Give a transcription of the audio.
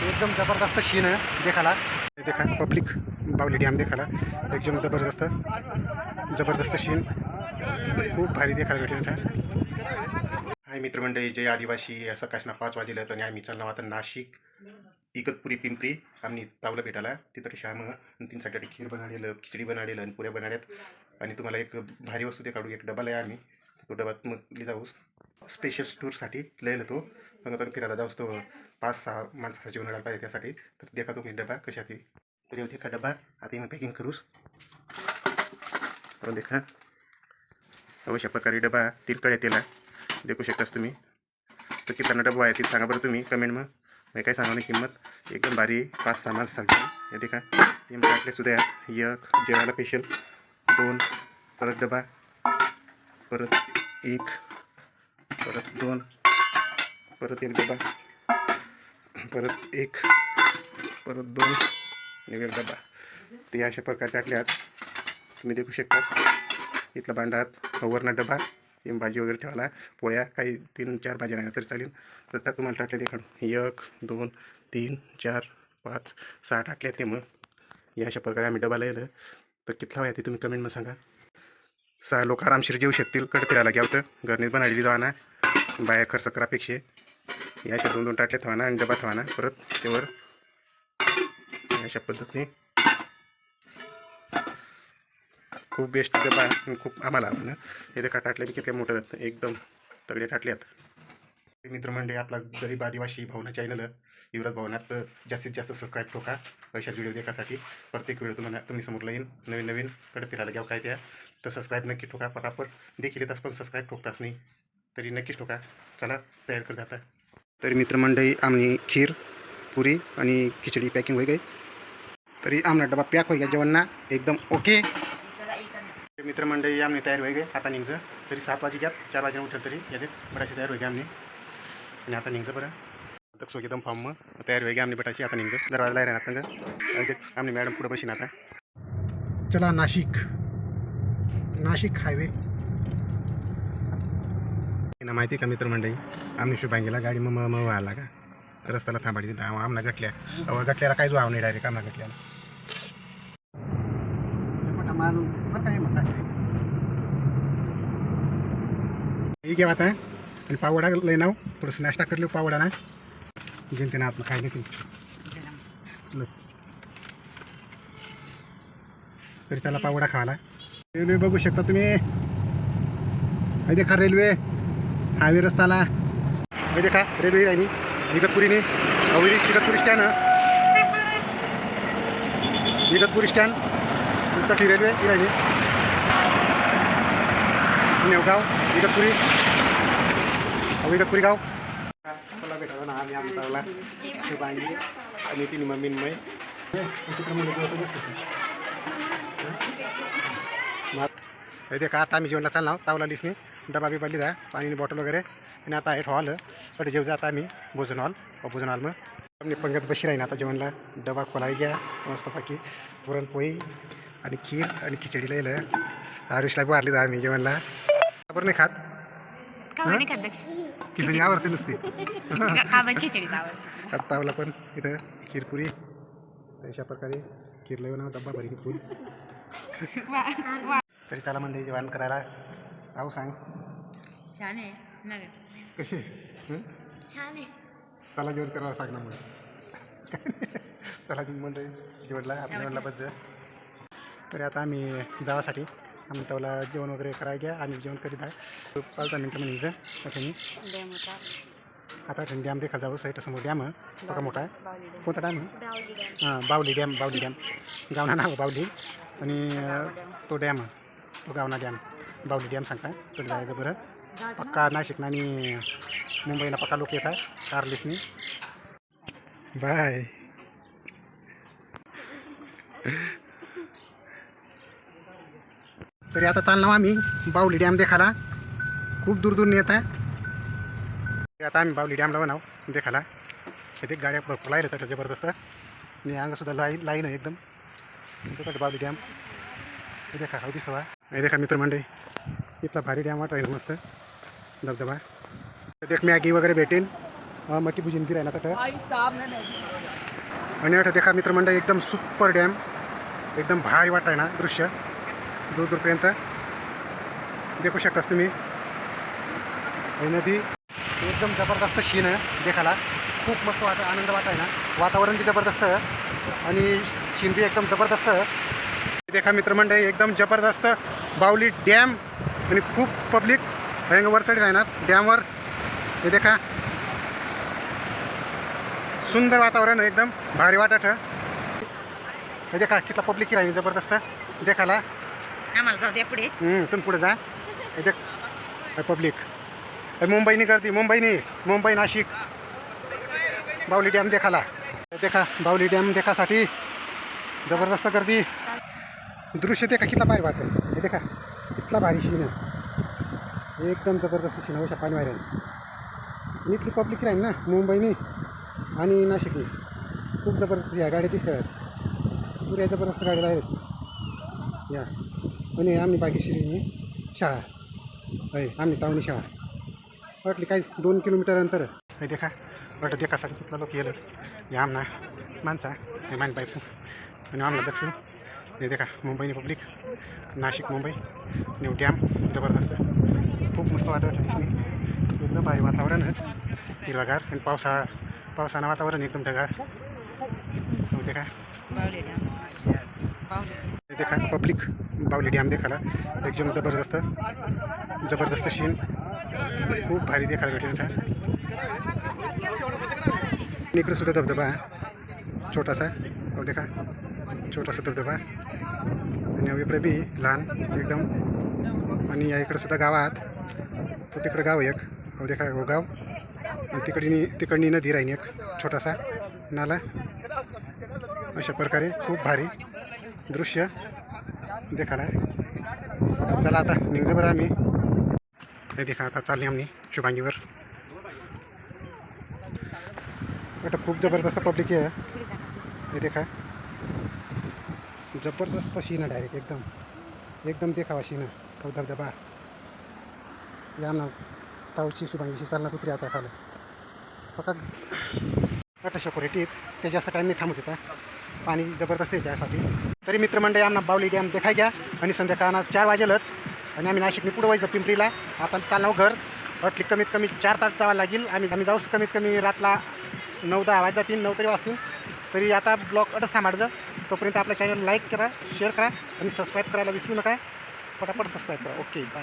एकदम जबरदस्त शीन है देखाला. देखा पब्लिक बावली डॅम देखाला. एकदम जबरदस्त जबरदस्त शीन खूप भारी देखायला भेटेल काय हाय मित्रमंडळी जय आदिवासी. सकाळना पाच वाजेला आणि आम्ही चाललो आता नाशिक इगतपुरी पिंपरी. आम्ही तावलं भेटायला. तिथं श्याम तीनसाठी खीर बनाडेलं खिचडी बनाडेलं आणि पुऱ्या बनाड्यात. आणि तुम्हाला एक भारी वस्तू ते काढू एक डबा आहे आम्ही. तो डबात मग लिजा जाऊ स्पेशल टूरसाठी लयला तो. मग आपण फिरायला जाऊस तो पाच सहा माणसाचा जेवण डबा पाहिजे त्यासाठी. तर देखा तुम्ही डबा कशा ती तरी देखा डबा. आता मी पॅकिंग करूस. हो देखा अशा प्रकारे डबा तिरकड तेला देखू शकतास तुम्ही. तर कितना डबा आहे ते सांगा बरं तुम्ही कमेंट मग. मी काय सांगा नाही किंमत. एकदम भारी पाच सहा माणसं सांगते हे देखा. हे आपले सुद्धा एक जेवायला स्पेशल दोन परत डबा. परत एक परत दोन परत एक डबा. परत एक परत दोन आणि एक डबा. ते अशा प्रकारे आहात. तुम्ही देखू शकता. इथला भांडात फवरणा डबा. हे भाजी वगैरे ठेवायला पोळ्या काही तीन चार भाज्या नाही तरी चालेल. तर त्या तुम्हाला टाकले ते काढून. एक दोन तीन चार पाच सहा टाकले ते मग. या अशा प्रकारे आम्ही डबा लिहिलं तर कितला आहे ते तुम्ही कमेंटमध्ये सांगा. सहा लोक आरामशीर जेऊ शकतील. कट फिरायला घ्या होतं घरनीच बनाडली जावाना बाहेर खर्च करापेक्षा याच्या दोन दोन टाटले थवाना आणि डबा थवाना. परत त्यावर अशा पद्धतीने खूप बेस्ट डबा खूप आम्हाला आपण हे देखा टाटले मी किती मोठं एकदम तगडे टाटले आहेत मित्रमंडळी आपला गरीब आदिवासी भावना चॅनल युवराज भवनात जास्तीत जास्त सबस्क्राईब ठोका. अशा व्हिडिओ देखासाठी प्रत्येक व्हिडिओ तुम्हाला तुम्ही समोरला येईन नवीन नवीन कडे फिरायला घ्यावं काय त्या. तर सबस्क्राईब नक्की ठोका. पटापट देखील येतात पण सबस्क्राईब ठोकताच नाही. तरी नक्कीच ठोका. चला तयार कर जाता तरी मित्रमंडळी आम्ही खीर पुरी आणि खिचडी पॅकिंग होई गई तरी आमना डबा पॅक होई गया जेवण ना एकदम ओके मित्रमंडळी आम्ही तयार होई गे आता निघचं तरी सात वाजे घ्या चार वाजे उठल तरी याचे बटाशी तयार होई गे आम्ही आणि आता निघचं बरं. आता सोगी एकदम फॉर्म मग. तयार होई गे आम्ही बटाशी आता निघचं दरवाजा राहणार आता. आम्ही मॅडम पुढं बशीन आता. चला नाशिक. नाशिक हायवे ना माहिती का मित्रमंडळी? आम्ही शुभांगीला गाडी मग मग आला का? रस्त्याला थांबाडी आमना गटल्या. अहो गटल्याला काय जो नाही डायरेक्ट आमना गटल्याला. मोठा माल बरं काय मोठा? घ्या आता. आणि पावडा लय नाव. थोडंसं नाश्ता करलो पावडा ना जेन ना आपण खायला की तरी त्याला पावडा खावाला. रेल्वे बघू शकता तुम्ही. आहे देखा रेल्वे. हायवे रस्ताला. हे देखा रेल्वे आहे इगतपुरीने अवरी इगतपुरी स्टँड इगतपुरी स्टँड. तटली रेल्वे इराणी नेवगाव इगतपुरी अहो इगतपुरी गाव मला भेटायला ना आम्ही आमचा शुभांगी आणि तिने मम्मी मै हे देखा आता आम्ही जेवणला चालणार हो, तावला लिसने डबा बिबा लिदा पाणी बॉटल वगैरे. आणि आता हे हॉलकडे जेवजा आता आम्ही भोजन हॉल भोजन हॉल मग. पंगत बशी राहीन आता जेवणला. डबा खोलाई घ्या मस्तपैकी. पुरणपोळी आणि खीर आणि खिचडी लिहिलं आरुषला बी वाढली आम्ही जेवणला. बरं नाही खात खिचडी आवडते नुसती. तावला पण इथं खीरपुरी. अशा प्रकारे खीर लिहून डब्बा भरीन फुल. तरी चला म्हणजे जेवण करायला. आहो सांग. छान आहे. हं? छान आहे. चला जेवण करायला सांग ना मग. चला म्हणजे जेवणला आपल्या जेवणला बस तरी आता आम्ही जावासाठी. आम्ही त्याला जेवण वगैरे करायला घ्या आम्ही जेवण करीत आहे. पाच दहा मिनटं म्हणजे आता मी डॅम होता आता डॅम देखा जाऊ साईट समोर डॅम मोठा मोठा आहे. बावली डॅम. कोणता डॅम बावली डॅम. हां बावली डॅम बावली डॅम. गावना नाव बावली. आणि अं, तो डॅम तो गावना डॅम. बावली डॅम सांगता तिकडे जायचं बरं? पक्का नाशिकना आणि मुंबईला पक्का लोक येत आहे कारलिसनी बाय. तरी आता चालणार आम्ही बावली डॅम देखाला खूप दूर दूर येत आहे. तरी आता आम्ही बावली डॅमला बनाव देखाला ते गाड्या भरपूर लायला जबरदस्त. आणि अंगसुद्धा लाईन लाईन आहे एकदम. बावली डॅम. देखा खाऊ दिसवा हे देखा मित्रमंडळी. इथला भारी डॅम वाट राहील मस्त. धबधबा. देख मॅगी वगैरे भेटेल. मकी भुजिन भी रहना था आणि आता देखा मित्रमंडळ एकदम सुपर डॅम. एकदम भारी वाटाय ना दृश्य. दूर दूरपर्यंत. देखू शकतास तुम्ही. नदी. एकदम जबरदस्त शीन आहे देखाला खूप मस्त वाट आनंद वाटाय ना. वातावरण बी जबरदस्त आहे. आणि शीन बी एकदम जबरदस्त आहे. देखा मित्रमंडळ एकदम जबरदस्त बावली डॅम. आणि खूप पब्लिक साईड राहणार. डॅमवर हे देखा. सुंदर वातावरण एकदम. भारी वाटत. हे देखा कितला पब्लिक राहील जबरदस्त. देखाला आम्हाला जाऊ द्या पुढे. तुम्ही पुढे जा. हे देख. पब्लिक मुंबईनी गर्दी मुंबईनी. मुंबई नाशिक. बावली डॅम देखाला. देखा बावली डॅम देखासाठी. जबरदस्त गर्दी. दृश्य देखा कितना भारी वाटतं हे देखा. कितला भारी शीन आहे. एकदम जबरदस्त शीन आहे हो पाणी बाहेर आणि इथली पब्लिक राहील ना मुंबईने आणि नाशिकनी. खूप जबरदस्त या गाड्या दिसतात पुऱ्या जबरदस्त गाड्या आहेत. या. आणि आम्ही बागेश्वरीनी शाळा. होय आम्ही तावणी शाळा. वाटली काय दोन किलोमीटर अंतर हे देखा. वाटतं देखासाठी कुठला लोक गेलं या आमना माणसा हे मान बायको आणि आमना दक्षिण हे देखा मुंबईनी public Nashik Mumbai. New dam जबरदस्त. खूप मस्त वाटत एकदम भारी वातावरण आहे. हिरवागार आणि पावसाळा पावसानं वातावरण एकदम ढगाळ. हो देखा देखा पब्लिक बावली डॅम देखाला एकदम जबरदस्त जबरदस्त शीन खूप भारी देखायला भेटेल इकडे सुद्धा धबधबा आहे. छोटासा. हो देखा. छोटासा धबधबा. आणि इकडे बी लहान एकदम. आणि या इकडे सुद्धा गावात. तर तिकडं गाव एक. हो देखा हो गाव. आणि तिकडनी तिकडनी नदी राहीन एक. छोटासा नाला. अशा प्रकारे खूप भारी दृश्य देखाला चला आता निघतो बरं आम्ही. हे देखा आता चालले आम्ही शुभांगीवर. आता खूप जबरदस्त पब्लिक आहे. हे देखा. जबरदस्त सीन डायरेक्ट एकदम. एकदम देखावा शिना तो धबधबा. या ना तावची सुभांगीशी चालणार कुत्री आता खाली. फक्त आता शकोरेटीत त्याच्या जास्त मी नाही थांबत होता. पाणी जबरदस्त आहे त्यासाठी. तरी मित्रमंडळी आम्हाला बावली डॅम देखाय घ्या. आणि संध्याकाळना चार वाजेलत आणि आम्ही नाशिकने पुढं व्हायचं पिंपरीला. आता चालणार घर. वाटली कमीत कमी चार तास जावं लागेल. आम्ही आम्ही जाऊच कमीत कमी रातला नऊ दहा वाजता जातील नऊ तरी वाजतील. तरी आता ब्लॉग अटच थांबायचं तोपर्यंत आपल्या चॅनल लाईक करा शेअर करा आणि सबस्क्राईब करायला विसरू नका. पटापट सबस्क्राईब करा. Okay bye